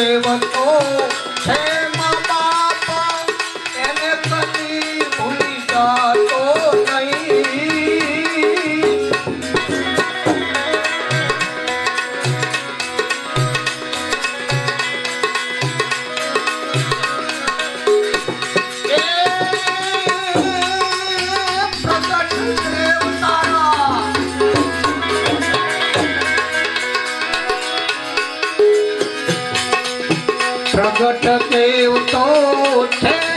देवतो છે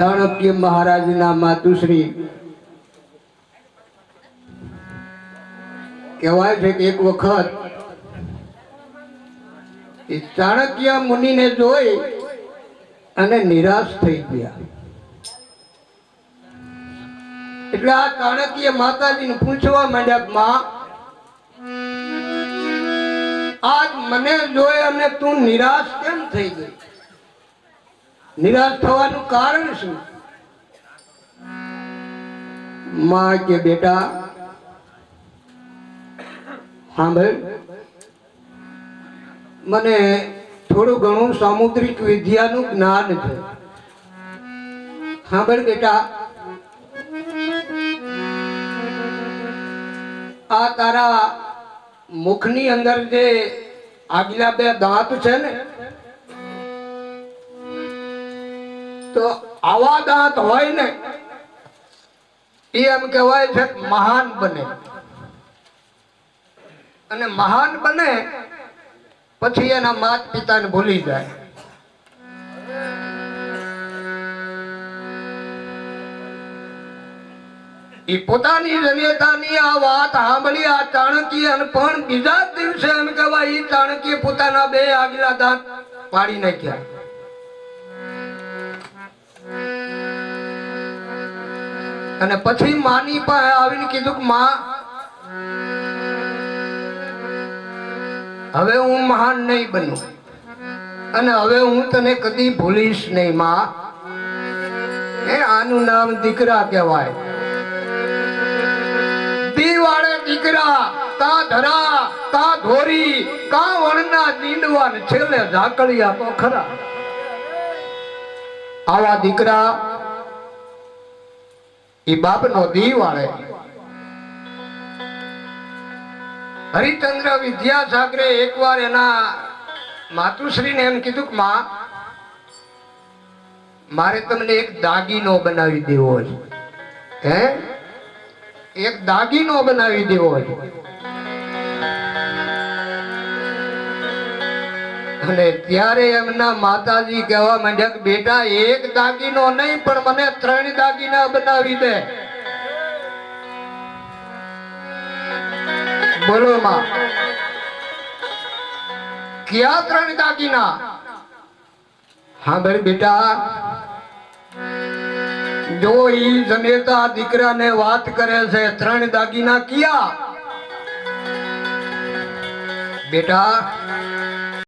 ચાણક્ય મહારાજના માતુશ્રી કહેવાય છે કે એક વખત એ ચાણક્ય મુનિને જોઈ અને નિરાશ થઈ ગયા. એટલે આ ચાણક્ય માતાજીને પૂછવા માંડ્યા, માં, આજ મને જોઈ અને તું નિરાશ કેમ થઈ ગઈ? નિરાશ થવાનું કારણ શું? માં કે બેટા, સાંભળ. મને થોડું ઘણું સામુદ્રિક વિદ્યાનું જ્ઞાન છે. સાંભળ બેટા. આ તારા મુખની અંદર જે આગલા બે દાંત છે ને તો આવા દાંત હોય ને, એ એમ કહેવાય છે મહાન બને. અને મહાન બને, પછી એના માત પિતાને ભૂલી જાય. એ પોતાની જન્યતાની આ વાત સાંભળી, આ ચાણક્ય પણ બીજા દિવસે એમ કહેવાય એ ચાણક્ય પોતાના બે આગલા દાંત પાડી નાખ્યા. અને પછી માની પાસે આવીને કીધું કે, માં, હવે હું મહાન નહીં બનું અને હવે હું તને કદી ભૂલીશ નહીં, માં. એ આનું નામ દીકરા કહેવાય. દીવાળે દીકરા, તા ધરા, તા ધોરી, કા વણના દીંડવાન, છેલ્લે ઝાકળિયા તો ખરા. આવા દીકરા ઈ બાપનો દીવાળે હરિચંદ્ર વિદ્યાસાગરે એકવાર એના માતુશ્રીને એમ કીધું કે, માં, મારે તમને એક દાગીનો બનાવી દેવો છે. હે? એક દાગીનો બનાવી દેવો છે. અને ત્યારે એમના માતાજી કહેવા માંડ્યા કે, બેટા, એક દાગીનો નહીં, પણ મને ત્રણ દાગીના બનાવી દે. બોલો માં, ક્યાં ત્રણ દાગીના? હા ભાઈ, બેટા, જો ઈ જનેતા દીકરાને વાત કરે છે, ત્રણ દાગીના ક્યાં? બેટા